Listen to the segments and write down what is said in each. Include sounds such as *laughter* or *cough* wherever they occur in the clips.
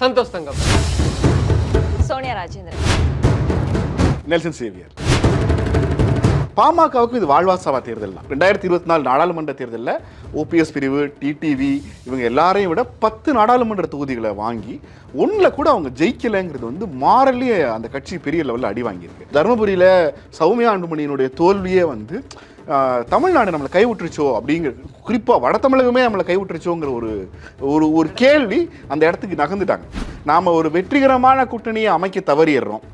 Santhosh Thangam. Sonia Rajendran. Nelson Xavier. பாமகவுக்கு இது வாழ்வாசாவா தேர்தல் தான். ரெண்டாயிரத்தி இருபத்தி நாலு நாடாளுமன்ற தேர்தலில் ஓபிஎஸ் பிரிவு டிடிவி இவங்க எல்லாரையும் விட பத்து நாடாளுமன்ற தொகுதிகளை வாங்கி ஒன்றில் கூட அவங்க ஜெயிக்கலைங்கிறது வந்து மாறலே அந்த கட்சி பெரிய லெவலில் அடி வாங்கியிருக்கு. தருமபுரியில் சௌமியா அன்புமணியினுடைய தோல்வியே வந்து தமிழ்நாடு நம்மளை கைவிட்டுருச்சோ அப்படிங்கிற குறிப்பாக வட தமிழகமே நம்மளை கைவிட்டுருச்சோங்கிற ஒரு ஒரு ஒரு கேள்வி அந்த இடத்துக்கு நகர்ந்துட்டாங்க. நாம் ஒரு வெற்றிகரமான கூட்டணியை அமைக்க தவறிடுறோம்.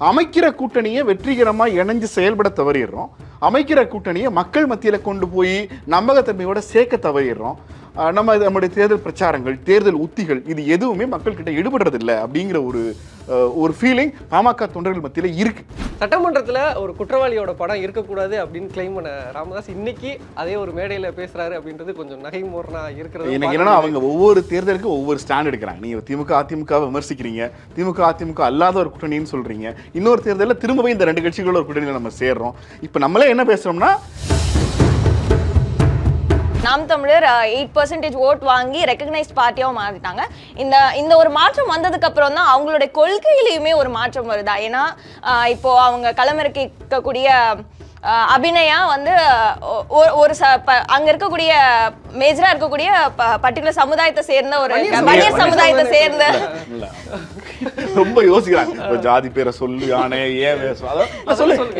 அமைக்கிற கூட்டணியை வெற்றிகரமாக இணைஞ்சு செயல்பட தவறிடுறோம். அமைக்கிற கூட்டணியை மக்கள் மத்தியில் கொண்டு போய் நம்பகத்தன்மையோட சேர்க்க தவறிடுறோம். நம்ம நம்முடைய தேர்தல் பிரச்சாரங்கள் தேர்தல் உத்திகள் இது எதுவுமே மக்கள்கிட்ட ஈடுபடுறதில்ல அப்படிங்கிற ஒரு ஒரு ஃபீலிங் பாமக தொண்டர்கள் மத்தியில் இருக்கு. சட்டமன்றத்துல ஒரு குற்றவாளியோட படம் இருக்கக்கூடாது அப்படின்னு கிளைம் பண்ண ராமதாஸ் இன்னைக்கு அதே ஒரு மேடையில பேசுறாரு அப்படின்றது கொஞ்சம் நகைமுறனா இருக்கிறது. எனக்கு என்னன்னா அவங்க ஒவ்வொரு தேர்தலுக்கும் ஒவ்வொரு ஸ்டாண்ட் எடுக்கிறாங்க. நீங்க திமுக அதிமுக விமர்சிக்கிறீங்க. திமுக அதிமுக அல்லாத ஒரு கூட்டணின்னு சொல்றீங்க. இன்னொரு தேர்தலில் திரும்பவும் இந்த ரெண்டு கட்சிகளோட ஒரு கூட்டணியில் நம்ம சேர்றோம். இப்போ நம்மளே என்ன பேசுறோம்னா நாம் தமிழர் எயிட் பர்சன்டேஜ் ஓட் வாங்கி ரெக்கக்னைஸ்ட் பார்ட்டியாகவும் மாறிட்டாங்க. இந்த இந்த ஒரு மாற்றம் வந்ததுக்கு அப்புறம் தான் அவங்களுடைய கொள்கையிலையுமே ஒரு மாற்றம் வருதா? ஏன்னா இப்போ அவங்க களமிறக்கக்கூடிய ஆஹ் அபிநயா வந்து ஒரு அங்க இருக்கக்கூடிய மேஜரா இருக்கக்கூடிய பர்டிகுலர் சமுதாயத்தை சேர்ந்த ஒரு சமுதாயம். சமுதாயத்தை சேர்ந்த. ரொம்ப யோசிக்கிறாங்க. ஜாதி பேரை சொல்லு யானை ஏன் சொல்லு.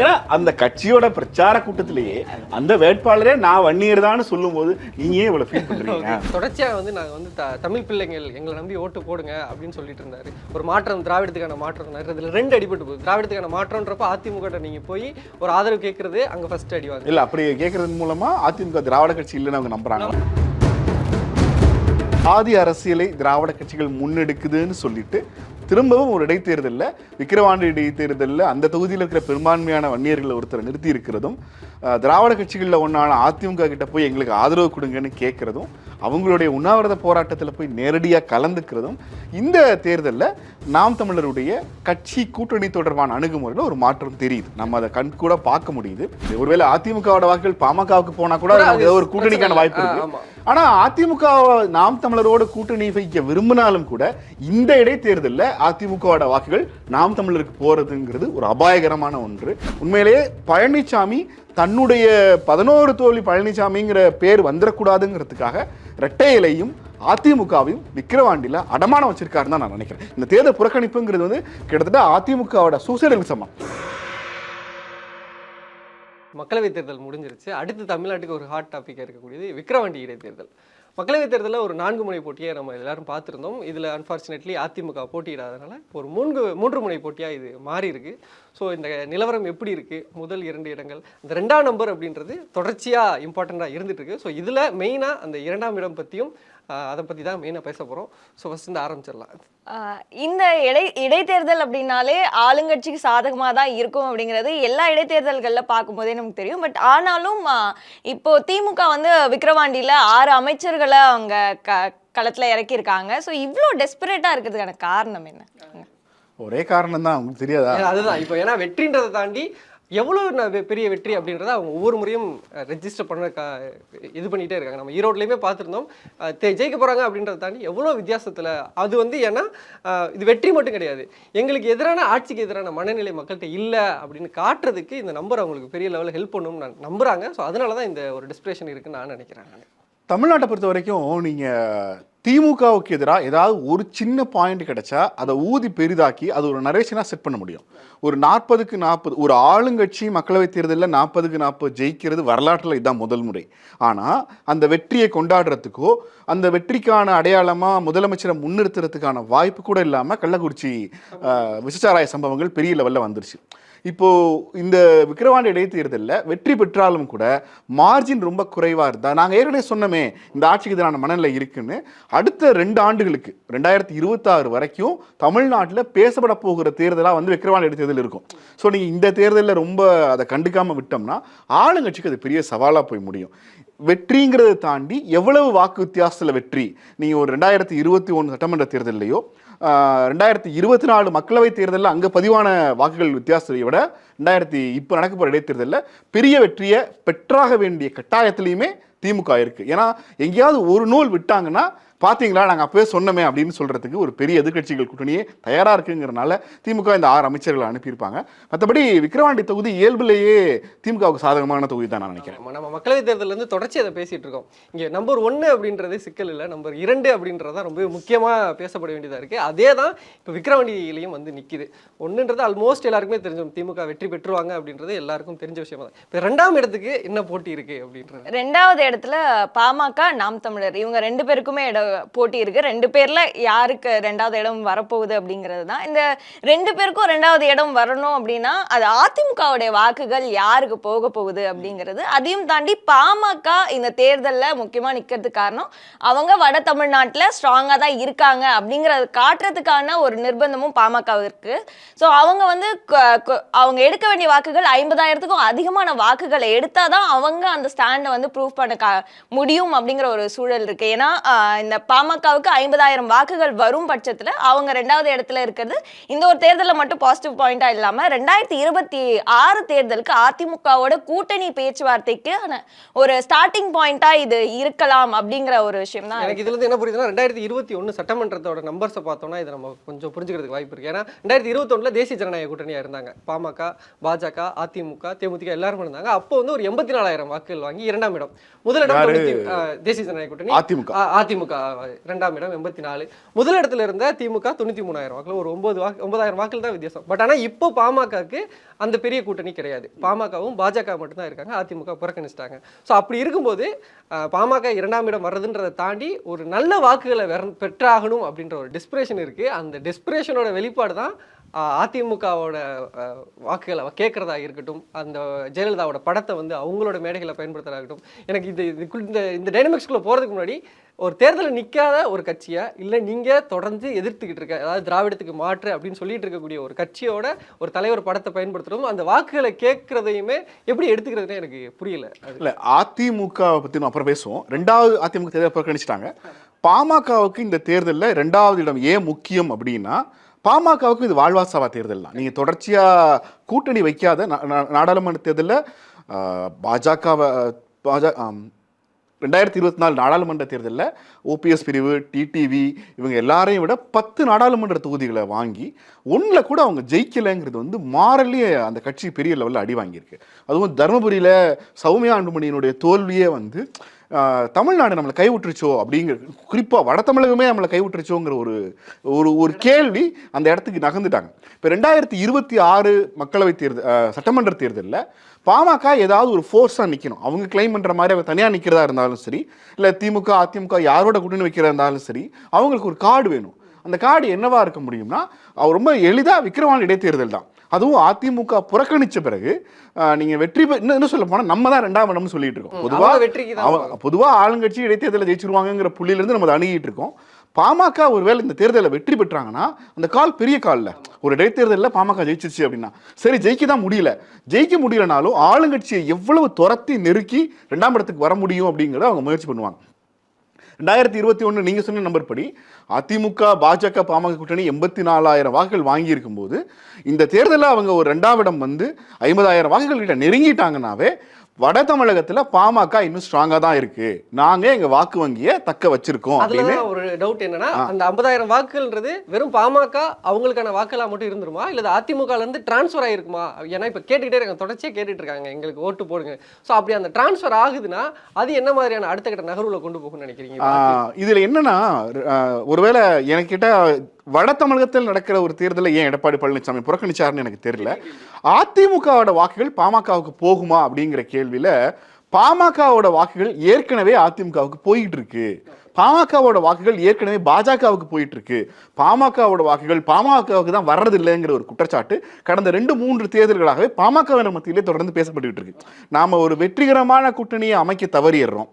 ஏன்னா அந்த கட்சியோட பிரச்சார கூட்டத்திலேயே அந்த வேட்பாளரே நான் வன்னியர் தான் சொல்லும் போது நீங்க ஏன் இவ்வளவு ஃபீல் பண்றீங்க. தொடர்ச்சியா வந்து நாங்க வந்து த- தமிழ் பிள்ளைங்கள் எங்களை நம்பி ஓட்டு போடுங்க அப்படின்னு சொல்லிட்டு இருந்தாரு. ஒரு மாற்றம் திராவிடத்துக்கான மாற்றம் இதுல ரெண்டு அடிபட்டு போகுது. திராவிடத்துக்கான மாற்றம்ன்றப்ப அதிமுக நீங்க போய் ஒரு ஆதரவு கேட்கறது அங்க ஃபர்ஸ்ட் அடி வாங்க இல்ல அப்படி கேட்கறது மூலமா அதிமுக திராவிட கட்சி இல்லைன்னு அவங்க நம்புறாங்க. ஆதி அரசியலை திராவிட கட்சிகள் முன்னெடுக்குதுன்னு சொல்லிட்டு திரும்பவும் ஒரு இடைத்தேர்தலில் விக்கிரவாண்டி இடைத்தேர்தலில் அந்த தொகுதியில் இருக்கிற பெரும்பான்மையான வன்னியர்களை ஒருத்தரை நிறுத்தி இருக்கிறதும் திராவிட கட்சிகளில் ஒன்றான அதிமுக கிட்ட போய் எங்களுக்கு ஆதரவு கொடுங்கன்னு கேட்கறதும் அவங்களுடைய உண்ணாவிரத போராட்டத்தில் போய் நேரடியாக கலந்துக்கிறதும் இந்த தேர்தலில் நாம் தமிழருடைய கட்சி கூட்டணி தொடர்பான அணுகுமுறையில் ஒரு மாற்றம் தெரியுது. நம்ம அதை கண் கூட பார்க்க முடியுது. ஒருவேளை அதிமுகவோட வாக்குகள் பாமகவுக்கு போனா கூட ஏதோ ஒரு கூட்டணிக்கான வாய்ப்பு இருக்கு. ஆனா அதிமுக நாம் தமிழரோட கூட்டணி வைக்க விரும்பினாலும் கூட இந்த இடைத்தேர்தலில் அதிமுகவோட வாக்குகள் நாம் தமிழருக்கு போறதுங்கிறது ஒரு அபாயகரமான ஒன்று. உண்மையிலேயே பழனிசாமி தன்னுடைய பதினோரு தோல்வி பழனிசாமிங்கிற பேர் வந்துடக்கூடாதுங்கிறதுக்காக ரெட்டை இலையும் அதிமுகவையும் விக்கிரவாண்டியில் அடமானம் வச்சிருக்காருன்னு தான் நான் நினைக்கிறேன். இந்த தேர்தல் புறக்கணிப்புங்கிறது வந்து கிட்டத்தட்ட அதிமுகவோட சூசைடல் சமம். மக்களவைத் தேர்தல் முடிஞ்சிருச்சு. அடுத்து தமிழ்நாட்டுக்கு ஒரு ஹாட் டாபிக்காக இருக்கக்கூடியது விக்கிரவாண்டி இடைத்தேர்தல். மக்களவைத் தேர்தலில் ஒரு நான்கு முனை போட்டியை நம்ம எல்லாரும் பார்த்துருந்தோம். இதில் அன்ஃபார்ச்சுனேட்லி அதிமுக போட்டியிடாதனால ஒரு மூன்று மூன்று முனை போட்டியாக இது மாறி இருக்கு. ஸோ இந்த நிலவரம் எப்படி இருக்குது முதல் இரண்டு இடங்கள். இந்த ரெண்டாம் நம்பர் அப்படின்றது தொடர்ச்சியாக இம்பார்ட்டண்ட்டாக இருந்துட்டு இருக்கு. ஸோ இதில் மெயினாக அந்த இரண்டாம் இடம் பற்றியும் அதை பற்றி தான் மெயினாக பேச போகிறோம் ஸோ ஃபஸ்ட் இந்த ஆரம்பிச்சிடலாம். இந்த இடை இடைத்தேர்தல் அப்படின்னாலே ஆளுங்கட்சிக்கு சாதகமாக தான் இருக்கும் அப்படிங்கிறது எல்லா இடைத்தேர்தல்களில் பார்க்கும்போதே நமக்கு தெரியும். பட் ஆனாலும் இப்போ திமுக வந்து விக்கிரவாண்டியில் ஆறு அமைச்சர்களை அவங்க க களத்தில் இறக்கியிருக்காங்க. ஸோ இவ்வளோ டெஸ்பரேட்டாக இருக்கிறதுக்கான காரணம் என்ன? ஒரே காரணம் தான் உங்களுக்கு தெரியாதா? அதுதான். இப்போ ஏன்னா வெற்றின்றதை தாண்டி எவ்வளோ வெ- பெரிய வெற்றி அப்படின்றத அவங்க ஒவ்வொரு முறையும் ரெஜிஸ்டர் பண்ண இது பண்ணிகிட்டே இருக்காங்க. நம்ம ஈரோட்லேயுமே பார்த்துருந்தோம். ஜெயிக்க போகிறாங்க அப்படின்றத தாண்டி எவ்வளோ வித்தியாசத்தில் அது வந்து ஏன்னா இது வெற்றி மட்டும் கிடையாது. எங்களுக்கு எதிரான ஆட்சிக்கு எதிரான மனநிலை மக்கள்கிட்ட இல்லை அப்படின்னு காட்டுறதுக்கு இந்த நம்பர் அவங்களுக்கு பெரிய லெவலில் ஹெல்ப் பண்ணும்னு நான் நம்புகிறாங்க ஸோ அதனால தான் இந்த ஒரு டிஸ்பிரேஷன் இருக்குன்னு நான் நினைக்கிறேன் நான். தமிழ்நாட்டை பொறுத்த வரைக்கும் நீங்கள் திமுகவுக்கு எதிராக ஏதாவது ஒரு சின்ன பாயிண்ட் கிடைச்சா அதை ஊதி பெரிதாக்கி அது ஒரு நரேஷனாக செட் பண்ண முடியும். ஒரு நாற்பதுக்கு நாற்பது ஒரு ஆளுங்கட்சி மக்களவைத் தேர்தலில் நாற்பதுக்கு நாற்பது ஜெயிக்கிறது வரலாற்றில் இதுதான் முதல் முறை. ஆனால் அந்த வெற்றியை கொண்டாடுறதுக்கோ அந்த வெற்றிக்கான அடையாளமாக முதலமைச்சரை முன்னிறுத்துறதுக்கான வாய்ப்பு கூட இல்லாமல் கள்ளக்குறிச்சி விசாராய விசச்சாராய சம்பவங்கள் பெரிய லெவலில் வந்துருச்சு. இப்போது இந்த விக்கிரவாண்டி இடைத்தேர்தலில் வெற்றி பெற்றாலும் கூட மார்ஜின் ரொம்ப குறைவாக இருந்தால் நாங்கள் ஏற்கனவே சொன்னோமே இந்த ஆட்சிக்கு எதிரான மனநிலை இருக்குன்னு. அடுத்த ரெண்டு ஆண்டுகளுக்கு ரெண்டாயிரத்தி இருபத்தாறு வரைக்கும் தமிழ்நாட்டில் பேசப்பட போகிற தேர்தலாக வந்து விக்கிரவாண்டி இடைத்தேர்தல் இருக்கும். ஸோ நீங்கள் இந்த தேர்தலில் ரொம்ப அதை கண்டுக்காமல் விட்டோம்னா ஆளுங்கட்சிக்கு அது பெரிய சவாலாக போய் முடியும். வெற்றிங்கிறதை தாண்டி எவ்வளவு வாக்கு வித்தியாசத்தில் வெற்றி நீங்கள் ஒரு ரெண்டாயிரத்தி இருபத்தி ஒன்று சட்டமன்ற தேர்தலையோ ரெண்டாயிரத்தி இருபத்தி நாலு மக்களவைத் தேர்தலில் அங்கே பதிவான வாக்குகள் வித்தியாசத்தை விட ரெண்டாயிரத்தி இப்போ நடக்க போகிற இடைத்தேர்தலில் பெரிய வெற்றியை பெற்றாக வேண்டிய கட்டாயத்திலையுமே திமுக இருக்குது ஏன்னா எங்கேயாவது ஒரு நூல் விட்டாங்கன்னா பாத்தீங்களா? நாங்க அப்பவே சொன்னோமே அப்படின்னு சொல்றதுக்கு ஒரு பெரிய எதிர்க்கட்சிகள் கூட்டணியே தயாரா இருக்குங்கிறனால திமுக இந்த ஆறு அமைச்சர்களை அனுப்பியிருப்பாங்க. மற்றபடி விக்கிரவாண்டி தொகுதி இயல்புலேயே திமுகவுக்கு சாதகமான தொகுதி தான் நான் நினைக்கிறேன். நம்ம மக்களவைத் தேர்தல்ல இருந்து தொடர்ச்சி அதை பேசிட்டு இருக்கோம். இங்க நம்பர் ஒன்னு அப்படின்றது சிக்கல் இல்ல நம்பர் இரண்டு அப்படின்றது தான் ரொம்ப முக்கியமா பேசப்பட வேண்டியதா இருக்கு. அதே தான் இப்போ விக்கிரவாண்டியிலையும் வந்து நிக்குது. ஒண்ணுன்றது ஆல்மோஸ்ட் எல்லாருக்குமே தெரிஞ்சோம் திமுக வெற்றி பெற்றுவாங்க அப்படின்றது எல்லாருக்கும் தெரிஞ்ச விஷயமா தான். இப்போ ரெண்டாம் இடத்துக்கு என்ன போட்டி இருக்கு அப்படின்றது? ரெண்டாவது இடத்துல பாமக நாம் தமிழர் இவங்க ரெண்டு பேருக்குமே இட போட்டி இருக்குது ரெண்டு பேரில் யாருக்கு ரெண்டாவது இடம் வரப்போகுது அப்படிங்கிறது தான். இந்த ரெண்டு பேருக்கும் ரெண்டாவது இடம் வரணும் அப்படின்னா அது அதிமுகவுடைய வாக்குகள் யாருக்கு போக போகுது அப்படிங்கிறது அதையும் தாண்டி பாமக இந்த தேர்தலில் முக்கியமாக நிற்கிறதுக்கு காரணம் அவங்க வட தமிழ்நாட்டில் ஸ்ட்ராங்காக தான் இருக்காங்க அப்படிங்கிறத காட்டுறதுக்கான ஒரு நிர்பந்தமும் பாமகவிற்கு ஸோ அவங்க வந்து க- அவங்க எடுக்க வேண்டிய வாக்குகள் ஐம்பதாயிரத்துக்கும் அதிகமான வாக்குகளை எடுத்தால் தான் அவங்க அந்த ஸ்டாண்டை வந்து ப்ரூவ் பண்ண முடியும் அப்படிங்கிற ஒரு சூழல் இருக்குது ஏன்னா இந்த பாமகவுக்கு ஐம்பதாயிரம் வாக்குகள் வரும் பட்சத்துல அவங்க ரெண்டாவது இடத்துல இருக்கிறது. இந்த ஒரு தேர்தலில் மட்டும் பாசிட்டிவ் பாயிண்டா இல்லாம ரெண்டாயிரத்தி இருபத்தி ஆறு தேர்தலுக்கு அதிமுகவோட கூட்டணி பேச்சுவார்த்தைக்கு ஒரு ஸ்டார்டிங் பாயிண்டா இது இருக்கலாம் அப்படிங்கிற ஒரு விஷயம் தான் எனக்கு இதுல என்ன புரியுதுன்னா ரெண்டாயிரத்தி இருபத்தி ஒன்று சட்டமன்றத்தோட நம்பர்ஸை பார்த்தோம்னா இதை நம்ம கொஞ்சம் புரிஞ்சுக்கிறதுக்கு வாய்ப்பு இருக்கு. ஏன்னா ரெண்டாயிரத்தி இருபத்தொன்னுல தேசிய ஜனநாயக கூட்டணியா இருந்தாங்க. பாமக பாஜக அதிமுக தேமுதிக எல்லாரும் இருந்தாங்க. அப்போ வந்து ஒரு எண்பத்தி நாலாயிரம் வாக்குகள் வாங்கி இரண்டாம் இடம். முதலிடம் தேசிய ஜனநாயக கூட்டணி அதிமுக. அதிமுக. இரண்டாம் இடம் எண்பத்தி நாலு. முதலிடத்துல இருந்த திமுக தொண்ணூற்றி மூணாயிரம் வாக்கில் ஒரு ஒன்பது வாக்கு ஒன்பதாயிரம் வாக்கில் தான் வித்தியாசம். பட் ஆனால் இப்போ பாமகக்கு அந்த பெரிய கூட்டணி கிடையாது. பாமகவும் பாஜக மட்டும்தான் இருக்காங்க. அதிமுக புறக்கணிச்சிட்டாங்க. ஸோ அப்படி இருக்கும்போது பாமக இரண்டாம் இடம் வர்றதுன்றதை தாண்டி ஒரு நல்ல வாக்குகளை வெற- பெற்றாகணும் அப்படின்ற ஒரு டிஸ்பிரேஷன் இருக்குது அந்த டிஸ்பிரேஷனோட வெளிப்பாடு தான் அதிமுகவோட வாக்குகளை கேட்குறதா இருக்கட்டும் அந்த ஜெயலலிதாவோட படத்தை வந்து அவங்களோட மேடைகளை பயன்படுத்துகிறதா இருக்கட்டும் எனக்கு இது இந்த இந்த டைனமிக்ஸ்குள்ள போகிறதுக்கு முன்னாடி ஒரு தேர்தலில் நிற்காத ஒரு கட்சியை இல்லை நீங்கள் தொடர்ந்து எதிர்த்துக்கிட்டு இருக்க அதாவது திராவிடத்துக்கு மாற்று அப்படின்னு சொல்லிட்டு இருக்கக்கூடிய ஒரு கட்சியோட ஒரு தலைவர் படத்தை பயன்படுத்துகிறதும் அந்த வாக்குகளை கேட்குறதையுமே எப்படி எடுத்துக்கிறதுனே எனக்கு புரியல. இல்லை அதிமுகவை பற்றி நான் அப்புறம் பேசுவோம். ரெண்டாவது அதிமுக தேர்தல் புறக்கணிச்சிட்டாங்க. பாமகவுக்கு இந்த தேர்தலில் ரெண்டாவது இடம் ஏன் முக்கியம் அப்படின்னா பாமகவுக்கு இது வாழ்வாசாவா தேர்தல் தான். நீங்க தொடர்ச்சியா கூட்டணி வைக்காத நா- நாடாளுமன்ற தேர்தலில் பாஜகவை பாஜக ரெண்டாயிரத்தி இருபத்தி நாலு நாடாளுமன்ற தேர்தலில் ஓபிஎஸ் பிரிவு டிடிவி இவங்க எல்லாரையும் விட பத்து நாடாளுமன்ற தொகுதிகளை வாங்கி ஒன்றில் கூட அவங்க ஜெயிக்கலைங்கிறது வந்து மாறலே அந்த கட்சி பெரிய லெவலில் அடி வாங்கியிருக்கு. அதுவும் தருமபுரியில் சௌமியா அன்புமணியினுடைய தோல்வியே வந்து தமிழ்நாடு நம்மளை கைவிட்டுருச்சோ அப்படிங்கிற குறிப்பாக வட தமிழகமே நம்மளை கைவிட்டுருச்சோங்கிற ஒரு ஒரு ஒரு கேள்வி அந்த இடத்துக்கு நகர்ந்துட்டாங்க. இப்போ ரெண்டாயிரத்தி இருபத்தி ஆறு மக்களவை தேர்தல் சட்டமன்ற தேர்தலில் பாமக ஏதாவது ஒரு ஃபோர்ஸாக நிற்கணும் அவங்க கிளைம் பண்ணுற மாதிரி அவங்க தனியாக நிற்கிறதா இருந்தாலும் சரி இல்லை திமுக அதிமுக யாரோட கூட்டணி வைக்கிறதா இருந்தாலும் சரி அவங்களுக்கு ஒரு கார்டு வேணும். அந்த கார்டு என்னவா இருக்க முடியும்னா அவர் ரொம்ப எளிதாக விக்கிரவாணி இடைத்தேர்தல் தான். அதுவும் அதிமுக புறக்கணிச்ச பிறகு ஆஹ், நீங்க வெற்றி இன்னும் இன்னும் சொல்ல போனா நம்ம தான் ரெண்டாம் இடம்னு சொல்லிட்டு இருக்கோம். பொதுவா அவங்க வெற்றிக்கு தான் அவ- பொதுவா ஆளுங்கட்சி இடைத்தேர்தலில் ஜெயிச்சிருவாங்கங்கிற புள்ளியில இருந்து நம்ம அணுகிட்டு இருக்கோம். பாமக ஒருவேளை இந்த தேர்தலில் வெற்றி பெற்றாங்கன்னா அந்த கால் பெரிய கால்ல. ஒரு இடைத்தேர்தலில் பாமக ஜெயிச்சிருச்சு அப்படின்னா. சரி ஜெயிக்க தான் முடியல. ஜெயிக்க முடியலனாலும் ஆளுங்கட்சியை எவ்வளவு துரத்தி நெருக்கி ரெண்டாம் இடத்துக்கு வர முடியும் அப்படிங்கிறத அவங்க முயற்சி பண்ணுவாங்க. ரெண்டாயிரத்தி இருபத்தி ஒன்று நீங்கள் சொன்ன நம்பர் படி அதிமுக பாஜக பாமக கூட்டணி எண்பத்தி நாலாயிரம் வாக்குகள் வாங்கியிருக்கும் போது இந்த தேர்தலில் அவங்க ஒரு ரெண்டாம் இடம் வந்து ஐம்பதாயிரம் வாக்குகள் கிட்ட நெருங்கிட்டாங்கனாவே வட தமிழகத்தில் பாமக இன்னும் ஸ்ட்ராங்காக தான் இருக்கு. நாங்க எங்க வாக்கு வங்கியை தக்க வச்சிருக்கோம் அதுலதான் ஒரு டவுட் என்னன்னா அந்த ஐம்பதாயிரம் வாக்குகள்ன்றது வெறும் பாமக அவங்களுக்கான வாக்குகளா மட்டும் இருந்துருமா? இல்ல அது அதிமுகல இருந்து டிரான்ஸ்ஃபர் ஆயிருக்குமா? ஏன்னா இப்ப கேட்டுக்கிட்டே இருக்காங்க தொடர்ச்சியா கேட்டுட்டு இருக்காங்க எங்களுக்கு ஓட்டு போடுங்க. சோ அப்படி அந்த டிரான்ஸ்ஃபர் ஆகுதுன்னா அது என்ன மாதிரியான அடுத்த கட்ட நகர்வுல கொண்டு போகும்னு நினைக்கிறீங்க? இதுல என்னன்னா ஒருவேளை எனக்கு கேட்டா வட தமிழகத்தில் நடக்கிற ஒரு தேர்தலை ஏன் எடப்பாடி பழனிசாமி புறக்கணிச்சாருன்னு எனக்கு தெரியல. அதிமுகவோட வாக்குகள் பாமகவுக்கு போகுமா அப்படிங்கிற கேள்வியில் பாமகவோட வாக்குகள் ஏற்கனவே அதிமுகவுக்கு போயிட்டு இருக்கு. பாமகவோட வாக்குகள் ஏற்கனவே பாஜகவுக்கு போயிட்டு இருக்கு. பாமகவோட வாக்குகள் பாமகவுக்கு தான் வர்றது இல்லைங்கிற ஒரு குற்றச்சாட்டு கடந்த ரெண்டு மூன்று தேர்தல்களாகவே பாமகவினர் மத்தியிலே தொடர்ந்து பேசப்பட்டுக்கிட்டு இருக்கு. நாம ஒரு வெற்றிகரமான கூட்டணியை அமைக்க தவறிடுறோம்.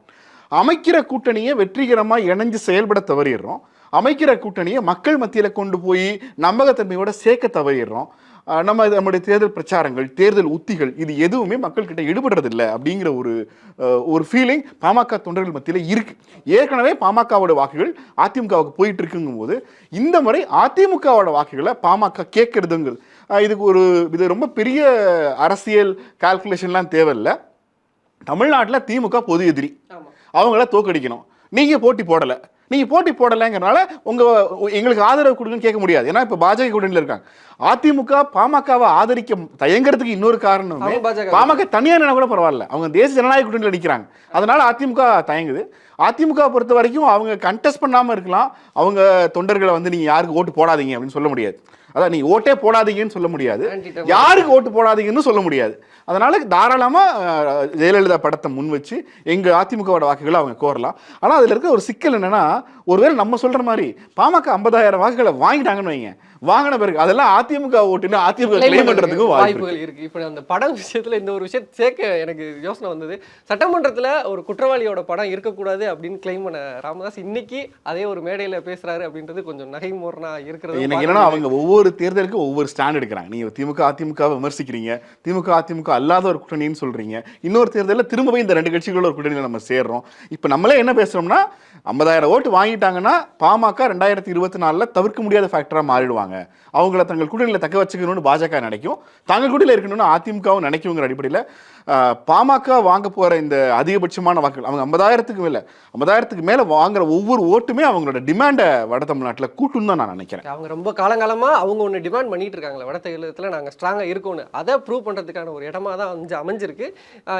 அமைக்கிற கூட்டணியை வெற்றிகரமாக இணைஞ்சு செயல்பட தவறிடுறோம். அமைக்கிற கூட்டணியை மக்கள் மத்தியில கொண்டு போய் நம்பகத்தன்மையோட சேர்க்க தவறிடுறோம். நம்ம நம்முடைய தேர்தல் பிரச்சாரங்கள் தேர்தல் உத்திகள் இது எதுவுமே மக்கள் கிட்ட ஈடுபடுறது இல்லை அப்படிங்கிற ஒரு ஒரு ஃபீலிங் பாமக தொண்டர்கள் மத்தியில இருக்கு. ஏற்கனவே பாமகவோட வாக்குகள் அதிமுகவுக்கு போயிட்டு இருக்குங்கும் போது இந்த முறை அதிமுகவோட வாக்குகளை பாமக கேட்கறதுங்கிறது இதுக்கு ஒரு இது ரொம்ப பெரிய அரசியல் கால்குலேஷன்லாம் தேவையில்லை. தமிழ்நாட்டில் திமுக பொது எதிரி. அவங்கள தோக்கடிக்கணும் நீங்க போட்டி போடல. நீங்க போட்டி போடலைங்கிறனால உங்க எங்களுக்கு ஆதரவு கொடுங்கன்னு கேட்க முடியாது. ஏன்னா இப்ப பாஜக கூட்டணியில இருக்காங்க. அதிமுக பாமகவை ஆதரிக்க தயங்குறதுக்கு இன்னொரு காரணமே பாமக தனியா நின்னா கூட பரவாயில்ல. அவங்க தேசிய ஜனநாயக கூட்டணியில் நிற்கிறாங்க அதனால அதிமுக தயங்குது. அதிமுக பொறுத்த வரைக்கும் அவங்க கண்டெஸ்ட் பண்ணாம இருக்கலாம். அவங்க தொண்டர்களை வந்து நீங்க யாருக்கு ஓட்டு போடாதீங்க அப்படின்னு சொல்ல முடியாது. அதான் நீ ஓட்டே போடாதீங்கன்னு சொல்ல முடியாது. யாருக்கு ஓட்டு போடாதீங்கன்னு சொல்ல முடியாது. அதனால தாராளமா அஹ், ஜெயலலிதா படத்தை முன் வச்சு எங்க அதிமுகவோட வாக்குகளை அவங்க கோரலாம். ஆனா அதுல இருக்க ஒரு சிக்கல் என்னன்னா ஒருவேளை நம்ம சொல்ற மாதிரி பாமக ஐம்பதாயிரம் வாக்குகளை வாங்கிட்டாங்கன்னு வைங்க. வாங்கின பிறகு அதெல்லாம் அதிமுக ஓட்டுன்னு அதிமுக கிளைம் இருக்கு. வாய்ப்புகள் இருக்கு. இப்போ அந்த படம் விஷயத்துல இந்த ஒரு விஷயத்தை சேர்க்க எனக்கு யோசனை வந்தது. சட்டமன்றத்துல ஒரு குற்றவாளியோட படம் இருக்கக்கூடாது அப்படின்னு கிளைம் பண்ண ராமதாஸ் இன்னைக்கு அதே ஒரு மேடையில பேசுறாரு அப்படின்றது கொஞ்சம் நகைமுறனா இருக்கிறது. எனக்கு என்னன்னா அவங்க ஒவ்வொரு ஒவ்வொரு தேர்தலுக்கும் ஒவ்வொரு ஸ்டாண்ட் எடுக்கிறாங்க. நீங்கள் திமுக அதிமுக விமர்சிக்கிறீங்க. திமுக அதிமுக அல்லாத ஒரு கூட்டணின்னு சொல்கிறீங்க இன்னொரு தேர்தலில் திரும்பவும் இந்த ரெண்டு கட்சிகளோட ஒரு கூட்டணியில் நம்ம சேர்றோம். இப்போ நம்மளே என்ன பேசுகிறோம்னா ஐம்பதாயிரம் ஓட்டு வாங்கிட்டாங்கன்னா பாமக ரெண்டாயிரத்தி இருபத்தி நாலில் தவிர்க்க முடியாத ஃபேக்டராக மாறிடுவாங்க. அவங்கள தங்கள் கூட்டணியில் தக்க வச்சுக்கணும்னு பாஜக நினைக்கும். தங்கள் கூட்டணியில் இருக்கணும்னு அதிமுகவும் நினைக்குங்கிற அடிப்படையில் பாமக வாங்க போகிற இந்த அதிகபட்சமான வாக்குகள் அவங்க ஐம்பதாயிரத்துக்கு மேலே ஐம்பதாயிரத்துக்கு மேலே வாங்குற ஒவ்வொரு ஓட்டுமே அவங்களோட டிமாண்டை வட தமிழ்நாட்டில் கூட்டுன்னு தான் நான் நினைக்கிறேன். அவங்க ரொம்ப காலங்காலமாக அவங்க ஒன்று டிமாண்ட் பண்ணிட்டு இருக்காங்களே வட தமிழகத்தில் நாங்கள் ஸ்ட்ராங்காக இருக்கோம்னு. அதை ப்ரூவ் பண்ணுறதுக்கான ஒரு இடமா தான் வந்து அமைஞ்சிருக்கு.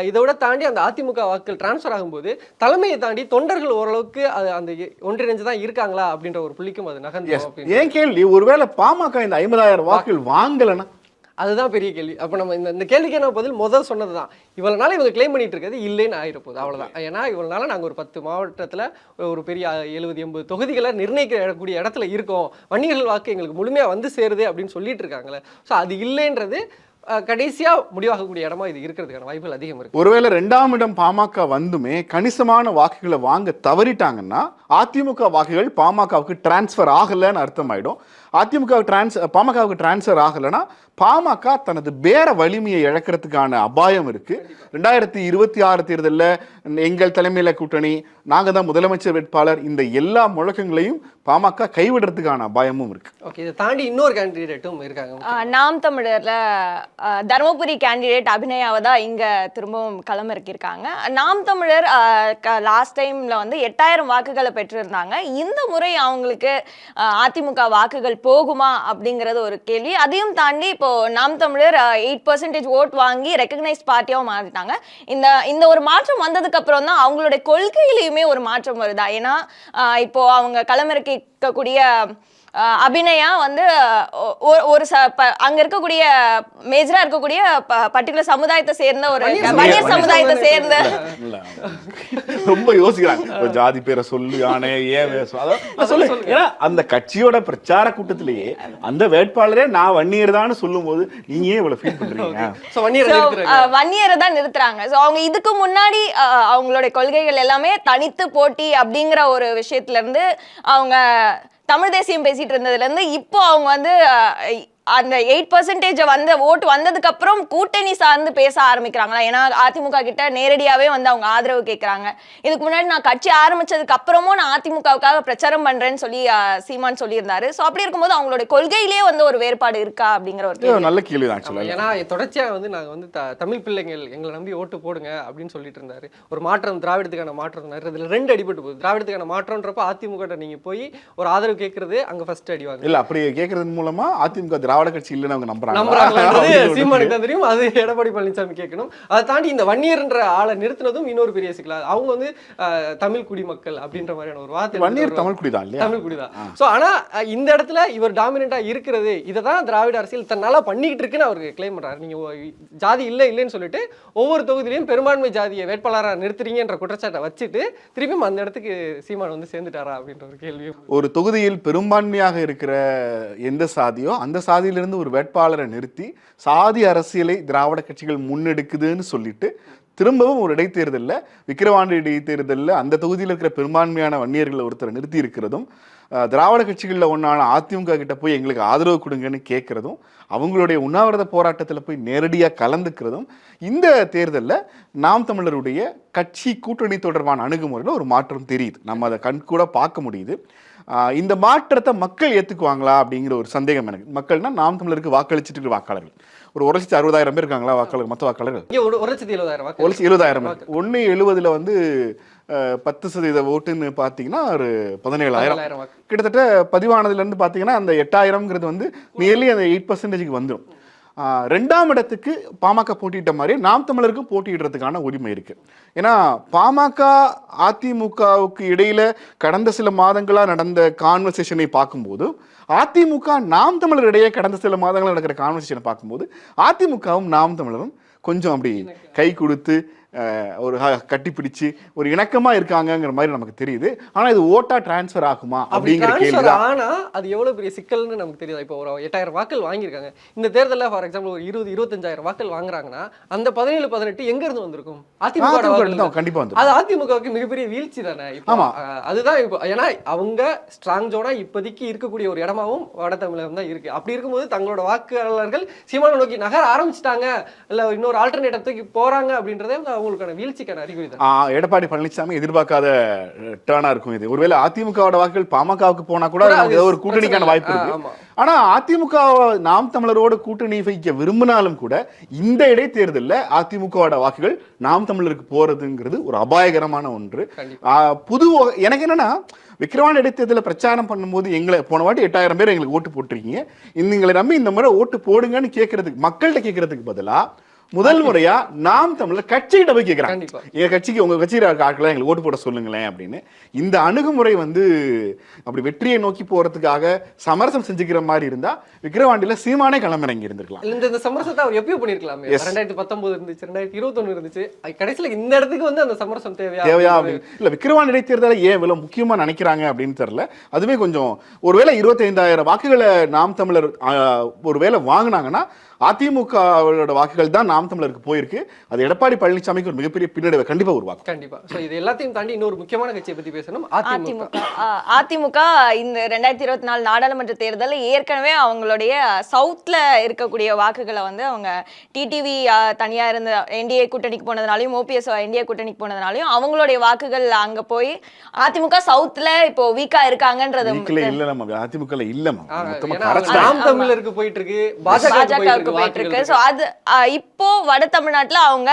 இதோட தாண்டி அந்த அதிமுக வாக்குகள் டிரான்ஸ்ஃபர் ஆகும்போது தலைமையை தாண்டி தொண்டர்கள் ஓரளவுக்கு அது அந்த ஒன்றிணைஞ்சு தான் இருக்காங்களா அப்படின்ற ஒரு புள்ளிக்கும் அது நகர்ந்து ஏன் கேள்வி? ஒருவேளை பாமக இந்த ஐம்பதாயிரம் வாக்குகள் வாங்கலைன்னா அதுதான் பெரிய கேள்வி. அப்போ நம்ம இந்த இந்த கேள்விக்கு என்ன பதில்? முதல் சொன்னது தான் இவ்வளவு நாள் இவங்க க்ளைம் பண்ணிட்டு இருக்கிறது இல்லைன்னு ஆயிட போகுது அவ்வளவுதான் ஏன்னா இவ்வளவு நாள் நாங்கள் ஒரு பத்து மாவட்டத்தில் ஒரு பெரிய எழுபது எண்பது தொகுதிகளை நிர்ணயிக்கக்கூடிய இடத்துல இருக்கோம். வன்னியர்கள் வாக்கு எங்களுக்கு முழுமையாக வந்து சேருது அப்படின்னு சொல்லிட்டு இருக்காங்களே ஸோ அது இல்லைன்றது அஹ், கடைசியா முடிவாகக்கூடிய இடமா இது இருக்கிறதுக்கான வாய்ப்புகள் அதிகம் இருக்கு. ஒருவேளை ரெண்டாம் இடம் பாமக வந்துமே கணிசமான வாக்குகளை வாங்க தவறிட்டாங்கன்னா அதிமுக வாக்குகள் பாமகவுக்கு டிரான்ஸ்ஃபர் ஆகலைன்னு அர்த்தம் ஆயிடும் அதிமுக டிரான்ஸ் பாமகவுக்கு டிரான்ஸ்ஃபர் ஆகலைன்னா பாமக தனது பேர வலிமையை இழக்கிறதுக்கான அபாயம் இருக்கு. ரெண்டாயிரத்தி இருபத்தி ஆறு தேர்தலில் எங்கள் தலைமையில கூட்டணி நாங்க தான் முதலமைச்சர் வேட்பாளர் இந்த எல்லா முழக்கங்களையும் பாமக கைவிடுறதுக்கான அபாயமும் இருக்கு. ஓகே இதை தாண்டி இன்னொரு கேண்டிடேட்டும் இருக்காங்க. நாம் தமிழர்ல தருமபுரி கேண்டிடேட் அபிநயாவை தான் இங்க திரும்பவும் களம் இறக்கியிருக்காங்க நாம் தமிழர் லாஸ்ட் டைம்ல வந்து எட்டாயிரம் வாக்குகளை பெற்றிருந்தாங்க. இந்த முறை அவங்களுக்கு அதிமுக வாக்குகள் போகுமா அப்படிங்கறது ஒரு கேள்வி. அதையும் தாண்டி இப்போ Naam Tamilar eight percentage vote வாங்கி ரெக்கக்னைஸ் பார்ட்டியாக மாறிட்டாங்க. இந்த இந்த ஒரு மாற்றம் வந்ததுக்கு அப்புறம் தான் அவங்களுடைய கொள்கையிலையுமே ஒரு மாற்றம் வருதா? ஏன்னா இப்போ அவங்க களமிறக்கக்கூடிய அபிநயா வந்து ஒரு அங்க இருக்கக்கூடிய மேஜரா இருக்கக்கூடிய பர்டிகுலர் சமுதாயத்தை சேர்ந்த ஒரு சமுதாயம். சமுதாயத்தை. சேர்ந்த இல்ல. ரொம்ப யோசிக்கிறாங்க. ஜாதி பேரை சொல்லு யானே ஏன் சொல்லு. ஏன்னா அந்த கட்சியோட பிரச்சார கூட்டத்திலேயே அந்த வேட்பாளரே நான் வன்னியர் தான் சொல்லும் போது நீங்க ஏன் இவ்வளவு ஃபீல் பண்றீங்க? வன்னியர் தான் நிறுத்துறாங்க. ஸோ அவங்க இதுக்கு முன்னாடி அஹ், அவங்களுடைய கொள்கைகள் எல்லாமே தனித்து போட்டி அப்படிங்கிற ஒரு விஷயத்துல இருந்து அவங்க தமிழ் தேசியம் பேசிட்டு இருந்ததுல இருந்து இப்போ அவங்க வந்து அந்த எயிட் பர்சன்டேஜ் வந்த ஓட்டு வந்ததுக்கு அப்புறம் கூட்டணி சார்ந்து பேச ஆரம்பிக்கிறாங்களா? ஏன்னா அதிமுக கிட்ட நேரடியாவே வந்து அவங்க ஆதரவு கேட்கறாங்க இதுக்கு முன்னாடி நான் கட்சி ஆரம்பிச்சதுக்கு அப்புறமும் நான் அதிமுகவுக்காக பிரச்சாரம் பண்றேன்னு சொல்லி சீமான் சொல்லியிருந்தாரு. ஸோ அப்படி இருக்கும்போது அவங்களோட கொள்கையிலேயே வந்து ஒரு வேறுபாடு இருக்கா அப்படிங்கிற ஒரு நல்ல கேள்வி தான் ஏன்னா தொடர்ச்சியாக வந்து நாங்கள் வந்து த தமிழ் பிள்ளைங்கள் எங்களை நம்பி ஓட்டு போடுங்க அப்படின்னு சொல்லிட்டு இருந்தாரு. ஒரு மாற்றம் திராவிடத்துக்கான மாற்றம் இதுல ரெண்டு அடிபட்டு போகுது. திராவிடத்துக்கான மாற்றம்ன்றப்ப அதிமுக நீங்க போய் ஒரு ஆதரவு கேட்கறது அங்க ஃபர்ஸ்ட் அடி வாங்க இல்ல அப்படி கேட்கறது மூலமா அதிமுக திராவிட கட்சி இல்லைன்னு அவங்க நம்புறாங்க சீமானுக்கு தான் தெரியும். அது எடப்பாடி பழனிசாமி கேட்கணும். அதை தாண்டி இந்த வன்னியர்ன்ற ஆளை நிறுத்தினதும் இன்னொரு பெரிய சிக்கலா அவங்க வந்து தமிழ் குடிமக்கள் அப்படின்ற மாதிரியான ஒரு வார்த்தை வன்னியர் தமிழ் குடிதான் இல்லையா? தமிழ் குடிதான். சோ ஆனா அஹ், இந்த இடத்துல இவர் டாமினண்டா இருக்கிறது இதை தான் திராவிட அரசியல் தன்னால பண்ணிக்கிட்டு இருக்குன்னு அவருக்கு கிளைம் பண்றாரு. நீங்க ஜாதி இல்ல இல்லைன்னு சொல்லிட்டு ஒவ்வொரு தொகுதியிலையும் பெரும்பான்மை ஜாதியை வேட்பாளரா நிறுத்துறீங்கன்ற குற்றச்சாட்டை வச்சுட்டு திருப்பியும் அந்த இடத்துக்கு சீமான் வந்து சேர்ந்துட்டாரா அப்படின்ற ஒரு கேள்வி ஒரு தொகுதியில் பெரும்பான்மையாக இருக்கிற எந்த சாதியோ அந்த சாதியிலிருந்து ஒரு வேட்பாளரை நிறுத்தி சாதி அரசியலை திராவிட கட்சிகள் முன்னெடுக்குதுன்னு சொல்லிட்டு திரும்பவும் ஒரு இடைத்தேர்தலில் விக்கிரவாண்டி இடைத்தேர்தலில் அந்த தொகுதியில் இருக்கிற பெரும்பான்மையான வன்னியர்களை ஒருத்தரை நிறுத்தி இருக்கிறதும் திராவிட கட்சிகளில் ஒன்றான அதிமுக கிட்ட போய் எங்களுக்கு ஆதரவு கொடுங்கன்னு கேட்கறதும் அவங்களுடைய உண்ணாவிரத போராட்டத்தில் போய் நேரடியாக கலந்துக்கிறதும் இந்த தேர்தலில் நாம் தமிழருடைய கட்சி கூட்டணி தொடர்பான அணுகுமுறையில் ஒரு மாற்றம் தெரியுது. நம்ம அதை கண் கூட பார்க்க முடியுது. இந்த மாற்றத்தை மக்கள் ஏத்துக்குவாங்களா அப்படிங்கிற ஒரு சந்தேகம் எனக்கு. மக்கள்னா நாம் தமிழருக்கு வாக்களிச்சுட்டு இருக்கிற வாக்காளர்கள். ஒரு ஒரு லட்சத்தி அறுபதாயிரம் பேர் இருக்காங்களா வாக்காளர் மொத்த வாக்காளர்கள்? ஒரு லட்சத்தி எழுபதாயிரம் ஒரு வாக்கு லட்சத்தி எழுபதாயிரம் ஒன்று எழுபதுல வந்து பத்து சதவீத ஓட்டுன்னு பார்த்தீங்கன்னா ஒரு பதினேழாயிரம். கிட்டத்தட்ட பதிவானதுலேருந்து பார்த்தீங்கன்னா அந்த எட்டாயிரம்ங்கிறது வந்து நியர்லி அந்த எயிட் பர்சன்டேஜுக்கு வந்துடும் ரெண்டாம் இடத்துக்கு பாமக போட்டியிட்ட மாதிரி நாம் தமிழருக்கும் போட்டியிடுறதுக்கான உரிமை இருக்குது ஏன்னா பாமக அதிமுகவுக்கு இடையில் கடந்த சில மாதங்களாக நடந்த கான்வர்சேஷனை பார்க்கும்போது அதிமுக நாம் தமிழர் இடையே கடந்த சில மாதங்களாக நடக்கிற கான்வர்சேஷனை பார்க்கும்போது அதிமுகவும் நாம் தமிழரும் கொஞ்சம் அப்படி கை கொடுத்து ஒரு கட்டிப்பிடிச்சு ஒரு இணக்கமா இருக்காங்கங்கிற மாதிரி நமக்கு தெரியுது. ஆனா இது ஓட்டா டிரான்ஸ்ஃபர் ஆகுமா அப்படி அப்படிங்கிற கேள்விதான். ஆனா அது எவ்வளவு பெரிய சிக்கல்னு நமக்கு தெரியுது. இப்போ ஒரு எட்டாயிரம் வாக்கள் வாங்கியிருக்காங்க. இந்த தேர்தலில் ஃபார் எக்ஸாம்பிள் ஒரு இருபது இருபத்தஞ்சாயிரம் வாக்கள் வாங்குறாங்கன்னா அந்த பதினேழு பதினெட்டு எங்க இருந்து வந்திருக்கும்? அதிமுக கண்டிப்பா வந்து அது அதிமுகவுக்கு மிகப்பெரிய வீழ்ச்சி தானே இப்போ? ஆமா. அதுதான் இப்போ ஏன்னா அவங்க ஸ்ட்ராங் ஜோனா இப்போதைக்கு இருக்கக்கூடிய ஒரு இடமாவும் வட தமிழகம் தான் இருக்கு. அப்படி இருக்கும்போது தங்களோட வாக்காளர்கள் சீமானை நோக்கி நகர ஆரம்பிச்சிட்டாங்க. இல்ல இன்னொரு ஆல்டர்னேட் இடத்துக்கு போறாங்க அப்படின்றதே அவங்களுக்கான வீழ்ச்சிக்கான அறிகுறி தான். எடப்பாடி பழனிசாமி எதிர்பார்க்காத டேர்னா இருக்கும் இது. ஒருவேளை அதிமுகவோட வாக்குகள் பாமகவுக்கு போனா கூட ஏதோ ஒரு கூட்டணிக்கான வாய்ப்பு. இருக்கு. ஆனா அதிமுக நாம் தமிழரோட கூட்டணி வைக்க விரும்பினாலும் கூட இந்த இடைத்தேர்தல்ல அதிமுகவோட வாக்குகள் நாம் தமிழருக்கு போறதுங்கிறது ஒரு அபாயகரமான ஒன்று. புது எனக்கு என்னன்னா விக்கிரவாண்டி இடைத்தேர்தலில் பிரச்சாரம் பண்ணும்போது எங்களை போன வாட்டி எட்டாயிரம் பேர் எங்களுக்கு ஓட்டு போட்டிருக்கீங்க. எங்களை நம்பி இந்த முறை ஓட்டு போடுங்கன்னு கேட்கறதுக்கு மக்கள்கிட்ட கேட்கறதுக்கு பதிலா முதல் முறையா நாம் தமிழர் கட்சிகிட்ட போய் கேட்கறாங்க. எங்க கட்சிக்கு உங்க கட்சியில இருக்க ஆட்களை எங்களுக்கு ஓட்டு போட சொல்லுங்களேன் அப்படின்னு. இந்த அணுகுமுறை வந்து அப்படி வெற்றியை நோக்கி போறதுக்காக சமரசம் செஞ்சுக்கிற மாதிரி இருந்தா விக்கிரவாண்டியில சீமானே கிளம்பிறங்கி இருந்திருக்கலாம். இந்த இந்த சமரசத்தை அவர் எப்பயோ பண்ணிருக்கலாமே. ரெண்டாயிரத்தி பத்தொன்பது இருந்துச்சு ரெண்டாயிரத்தி இருபத்தொன்னு இருந்துச்சு. கடைசியில இந்த இடத்துக்கு வந்து அந்த சமரசம் தேவையா தேவையா அப்படின்னு. இல்ல விக்கிரவாண்டி இடைத்தேர்தலை ஏன் இவ்வளவு முக்கியமா நினைக்கிறாங்க அப்படின்னு தெரியல. அதுவே கொஞ்சம் ஒருவேளை இருபத்தைந்தாயிரம் வாக்குகளை நாம் தமிழர் ஒருவேளை வாங்குனாங்கன்னா அதிமுகவோட வாக்குகள் தான் நாம் தமிழருக்கு போயிருக்கு. அது எடப்பாடி பழனிசாமிக்கு ஒரு மிகப்பெரிய பின்னடைவை கண்டிப்பா உருவாக்கும். கண்டிப்பா. சோ இது எல்லாத்தையும் தாண்டி இன்னொரு முக்கியமான கட்சியை பத்தி பேசணும். அதிமுக. அதிமுக. இந்த ரெண்டாயிரத்தி இருபத்தி நாலு நாடாளுமன்ற தேர்தலில் ஏற்கனவே அவங்களுடைய சவுத்ல இருக்கக்கூடிய வாக்குகளை வந்து அவங்க டிடிவி தனியா இருந்த என்டிஏ கூட்டணிக்கு போனதுனாலையும் ஓபிஎஸ் என்டிஏ கூட்டணிக்கு போனதுனாலையும் அவங்களுடைய வாக்குகள் அங்க போய் அதிமுக சவுத்ல இப்போ வீக்கா இருக்காங்கன்றது இல்ல நம்ம அதிமுக இல்லம்மா ஆ, மொத்தமா தமிழருக்கு போயிட்டு இருக்கு. பாஜக பாஜகவுக்கு போயிட்டு இருக்கு. ஸோ அது அஹ், இப்போ வட தமிழ்நாட்டுல அவங்க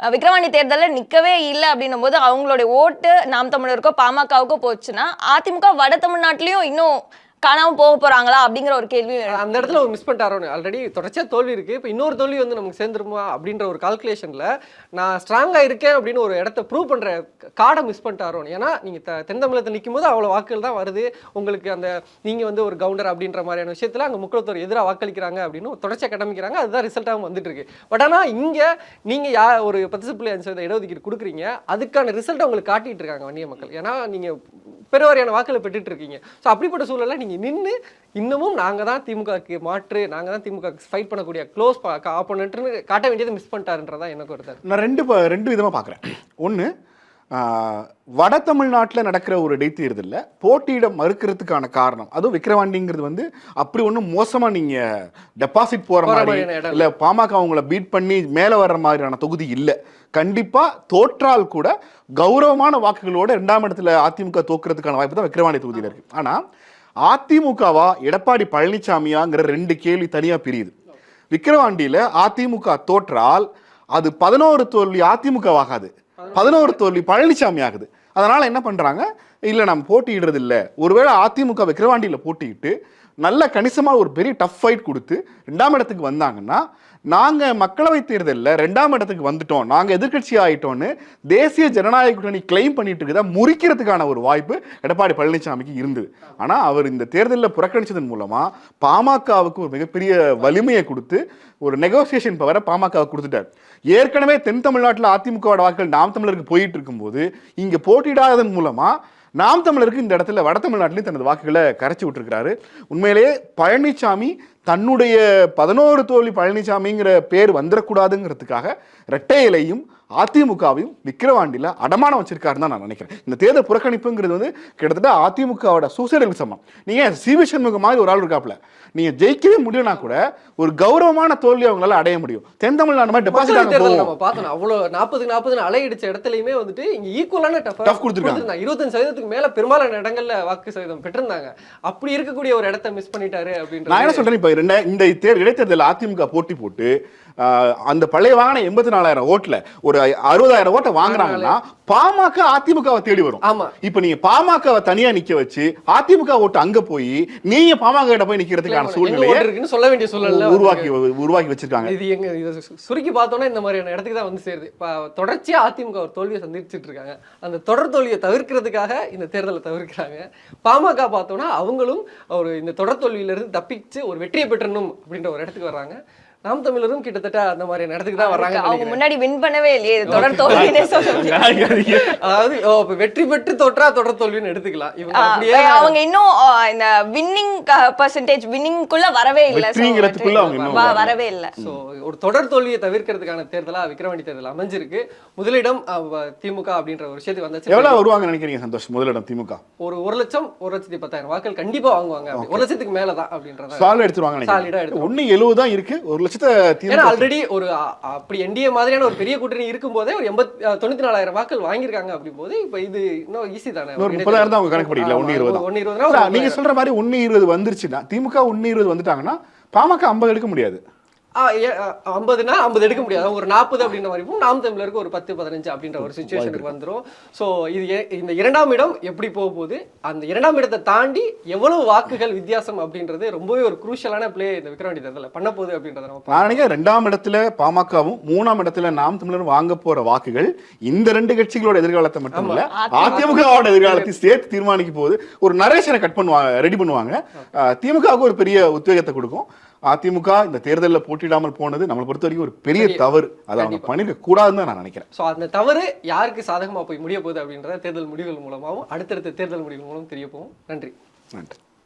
அஹ், விக்கிரவாண்டி தேர்தல்ல நிக்கவே இல்லை அப்படின்னும் போது அவங்களுடைய ஓட்டு நாம் தமிழருக்கோ பாமகவுக்கோ போச்சுன்னா அதிமுக வட தமிழ்நாட்டிலயும் இன்னும் காணாம போக போறாங்களா அப்படிங்கிற ஒரு கேள்வி அந்த இடத்துல ஒரு மிஸ் பண்ணிட்டாரோ ஆல்ரெடி தொடர்ச்சியா தோல்வி இருக்கு. இப்போ இன்னொரு தோல்வி வந்து நமக்கு சேர்ந்துருமா அப்படின்ற ஒரு கால்குலேஷன்ல நான் ஸ்ட்ராங்கா இருக்கேன் அப்படின்னு ஒரு இடத்த ப்ரூவ் பண்ற கார்டை மிஸ் பண்ணிட்டாரோ ஏன்னா நீங்க த- தென் நிற்கும் போது அவ்வளவு வாக்குகள் தான் வருது. உங்களுக்கு அந்த நீங்க வந்து ஒரு கவுண்டர் அப்படின்ற மாதிரியான விஷயத்துல அங்க முக்கியத்துவம் எதிராக வாக்களிக்கிறாங்க அப்படின்னு தொடர்ச்சியா கடமைக்கிறாங்க அதுதான் ரிசல்ட்டாகவும் வந்துட்டு இருக்கு. பட் ஆனா இங்க நீங்க யா ஒரு பத்து புள்ளி அஞ்சு சதவீத இடஒதுக்கீடு கொடுக்குறீங்க. அதுக்கான ரிசல்ட் உங்களுக்கு காட்டிட்டு இருக்காங்க வன்னிய மக்கள். ஏன்னா நீங்க பெருவாரியான வாக்குகளை பெற்றுட்டு இருக்கீங்க. ஸோ அப்படிப்பட்ட சூழல்ல நீங்க நின்று இன்னமும் நாங்க தான் திமுகக்கு மாற்று நாங்க தான் திமுக ஃபைட் பண்ணக்கூடிய க்ளோஸ் ஆப்போனன்ட்னு காட்ட வேண்டியது மிஸ் பண்ணிட்டாருன்றதா எனக்கு ஒரு கருத்து. நான் ரெண்டு ரெண்டு விதமா பார்க்குறேன் ஒன்று வட தமிழ்நாட்டில் நடக்கிற ஒரு இடைத்தேர்தலில் போட்டியிட மறுக்கிறதுக்கான காரணம் அதுவும் விக்கிரவாண்டிங்கிறது வந்து அப்படி ஒன்றும் மோசமாக நீங்கள் டெபாசிட் போகிற மாதிரி இல்லை. பாமக அவங்கள பீட் பண்ணி மேலே வர்ற மாதிரியான தொகுதி இல்லை. கண்டிப்பாக தோற்றால் கூட கௌரவமான வாக்குகளோட ரெண்டாம் இடத்துல அதிமுக தோக்குறதுக்கான வாய்ப்பு தான் விக்கிரவாண்டி தொகுதியில் இருக்கு. ஆனால் அதிமுகவா எடப்பாடி பழனிசாமியாங்கிற ரெண்டு கேள்வி தனியாக பிரியுது. விக்கிரவாண்டியில் அதிமுக தோற்றால் அது பதினோரு தோல்வி அதிமுக ஆகாது பதினோரு தோல்வி பழனிசாமி ஆகுது. அதனால் என்ன பண்ணுறாங்க இல்லை நம்ம போட்டியிடுறது இல்லை ஒருவேளை அதிமுக விக்கிரவாண்டியில் போட்டியிட்டு நல்ல கணிசமாக ஒரு பெரிய டஃப் ஃபைட் கொடுத்து ரெண்டாம் இடத்துக்கு வந்தாங்கன்னா நாங்கள் மக்களவை தேர்தலில் ரெண்டாம் இடத்துக்கு வந்துட்டோம் நாங்கள் எதிர்க்கட்சி ஆகிட்டோன்னு தேசிய ஜனநாயக கூட்டணி கிளைம் பண்ணிட்டு இருக்கதா முறிக்கிறதுக்கான ஒரு வாய்ப்பு எடப்பாடி பழனிசாமிக்கு இருந்தது. ஆனால் அவர் இந்த தேர்தலில் புறக்கணித்ததன் மூலமாக பாமகவுக்கு ஒரு மிகப்பெரிய வலிமையை கொடுத்து ஒரு நெகோசியேஷன் பவரை பாமகவுக்கு கொடுத்துட்டார். ஏற்கனவே தென் தமிழ்நாட்டில் அதிமுகவோட வாக்குகள் நாம் தமிழருக்கு போயிட்டு இருக்கும்போது இங்கே போட்டியிடாததன் மூலமாக நாம் தமிழருக்கு இந்த இடத்துல வட தமிழ்நாட்டிலையும் தனது வாக்குகளை கரைச்சி விட்டுருக்கிறாரு. உண்மையிலேயே பழனிசாமி தன்னுடைய பதினோரு தோல்வி பழனிசாமிங்கிற பேர் வந்துடக்கூடாதுங்கிறதுக்காக ரெட்டை இலையும் அதிமுகவையும் விக்கிரவாண்டியில் அடமானம் வச்சிருக்காருன்னு தான் நான் நினைக்கிறேன். இந்த தேர்தல் புறக்கணிப்புங்கிறது வந்து கிட்டத்தட்ட அதிமுகவோட சூசைடல் சமம். நீங்க சிவி சண்முகம் மாதிரி ஒரு ஆள் இருக்காப்ல நீங்க ஜெயிக்கவே முடியும்னா கூட ஒரு கௌரவமான தோல்வி அவங்களால அடைய முடியும். தென் தமிழ்நாடு மாதிரி டெபாசிட் நம்ம பார்த்தோம் அவ்வளவு நாற்பது நாற்பதுன்னு அலையடிச்ச இடத்துலயுமே வந்துட்டு இங்க ஈக்குவலான Tough கொடுத்திருக்காங்க. இருபத்தஞ்சு சதவீதத்துக்கு மேல பெரும்பாலான இடங்கள்ல வாக்கு சதவீதம் பெற்றிருந்தாங்க. அப்படி இருக்கக்கூடிய ஒரு இடத்த மிஸ் பண்ணிட்டாரு நான் என்ன சொல்றேன் இப்ப இந்த தேர் இடைத்தேர்தல் அதிமுக போட்டி போட்டு அந்த பழைய வாங்கின எண்பத்தி நாலாயிரம் ஓட்டுல ஒரு அறுபதாயிரம் ஓட்டை வாங்குறாங்கன்னா பாமக அதிமுகவை தேடி வரும். ஆமா. இப்ப நீங்க பாமகவை தனியா நிக்க வச்சு அதிமுக ஓட்டு அங்க போய் நீங்க பாமக கிட்ட போய் நிக்கிறதுக்கான சூழ்நிலையை இருக்குன்னு சொல்ல வேண்டிய சூழல்ல உருவாக்கி உருவாக்கி வச்சிருக்காங்க. இது எங்க சுருக்கி பார்த்தோன்னா இந்த மாதிரியான இடத்துக்கு தான் வந்து சேருது. தொடர்ச்சியா அதிமுக ஒரு தோல்வியை சந்திச்சுட்டு இருக்காங்க. அந்த தொடர் தோல்வியை தவிர்க்கிறதுக்காக இந்த தேர்தலை தவிர்க்கிறாங்க. பாமக பார்த்தோன்னா அவங்களும் ஒரு இந்த தொடர் தோல்வியிலிருந்து தப்பிச்சு ஒரு வெற்றியை பெற்றணும் அப்படின்ற ஒரு இடத்துக்கு வர்றாங்க. நாம் தமிழரும் கிட்டத்தட்ட அந்த மாதிரியான இடத்துக்கு தான் வர்றாங்க அவங்க முன்னாடி வின் பண்ணவே இல்லையே தொடர் தோல்வினே *laughs* அதாவது ஓ, இப்ப வெற்றி பெற்று தோற்றா தொடர் தோல்வின்னு எடுத்துக்கலாம். இவங்க அவங்க இன்னும் இந்த வின்னிங் பர்சன்டேஜ் வின்னிங்குள்ள வரவே இல்ல. வரவே இல்ல. ஸோ ஒரு தொடர் தோல்வியை தவிர்க்கிறதுக்கான தேர்தலா விக்கிரவாண்டி தேர்தல் அமைஞ்சிருக்கு. முதலிடம் திமுக அப்படின்ற ஒரு விஷயத்துக்கு வந்தாச்சு. எவ்வளவு வருவாங்க நினைக்கிறீங்க சந்தோஷ் முதலிடம் திமுக? ஒரு ஒரு லட்சம் ஒரு லட்சத்தி பத்தாயிரம் வாக்கள் கண்டிப்பா வாங்குவாங்க. ஒரு லட்சத்துக்கு மேலதான் அப்படின்றத சால் எடுத்துருவாங்க. எழுபது தான் இருக்கு ஒரு ஏன்னா ஆல்ரெடி ஒரு அப்படி என்டிஏ மாதிரியான ஒரு பெரிய கூட்டணி இருக்கும்போதே ஒரு எண்பத் தொண்ணூத்தி நாலாயிரம் வாக்கள் வாங்கியிருக்காங்க அப்படின் போது இப்ப இது இன்னும் ஈஸி தானே? இன்னொரு முப்பதாயிரம் தான் அவங்க கணக்கு படிக்கல ஒன்னு இருபது அதான். இருபதுனா நீங்க சொல்ற மாதிரி ஒன்னு இருபது வந்துருச்சுன்னா திமுக ஒன்னு இருபது வந்துட்டாங்கன்னா பாமக ஐம்பது எடுக்க முடியாது. ஐம்பதுனா ஐம்பது எடுக்க முடியாது. ஒரு நாற்பது அப்படின்ற மாதிரி. நாம் தமிழருக்கு ஒரு பத்து பதினஞ்சு அப்படின்ற ஒரு சுச்சுவேஷனுக்கு வந்துரும். ஸோ இது இந்த இரண்டாம் இடம் எப்படி போக போகுது? அந்த இரண்டாம் இடத்தை தாண்டி எவ்வளவு வாக்குகள் வித்தியாசம் அப்படின்றது ரொம்பவே ஒரு குரூஷியலான பிளே இந்த விக்ரவாண்டி தேர்தலில் பண்ண போகுது அப்படின்றத நம்ம நான் நினைக்கிறேன் ரெண்டாம் இடத்துல பாமகவும் மூணாம் இடத்துல நாம் தமிழரும் வாங்க போற வாக்குகள் இந்த ரெண்டு கட்சிகளோட எதிர்காலத்தை மட்டும் இல்ல அதிமுகவோட எதிர்காலத்தை சேர்த்து தீர்மானிக்க போகுது. ஒரு நரேஷனை கட் பண்ணுவாங்க ரெடி பண்ணுவாங்க. அஹ், திமுகவுக்கு ஒரு பெரிய உத்வேகத்தை கொடுக்கும். அதிமுக இந்த தேர்தலில் போட்டியிடாமல் போனது நம்மளை பொறுத்த வரைக்கும் ஒரு பெரிய தவறு. அதை அவங்க பண்ணிருக்க கூடாதுன்னு தான் நான் நினைக்கிறேன். ஸோ அந்த தவறு யாருக்கு சாதகமாக போய் முடிய போகுது அப்படின்றத தேர்தல் முடிவுகள் மூலமாகவும் அடுத்தடுத்த தேர்தல் முடிவுகள் மூலம் தெரிய போகும். நன்றி. நன்றி.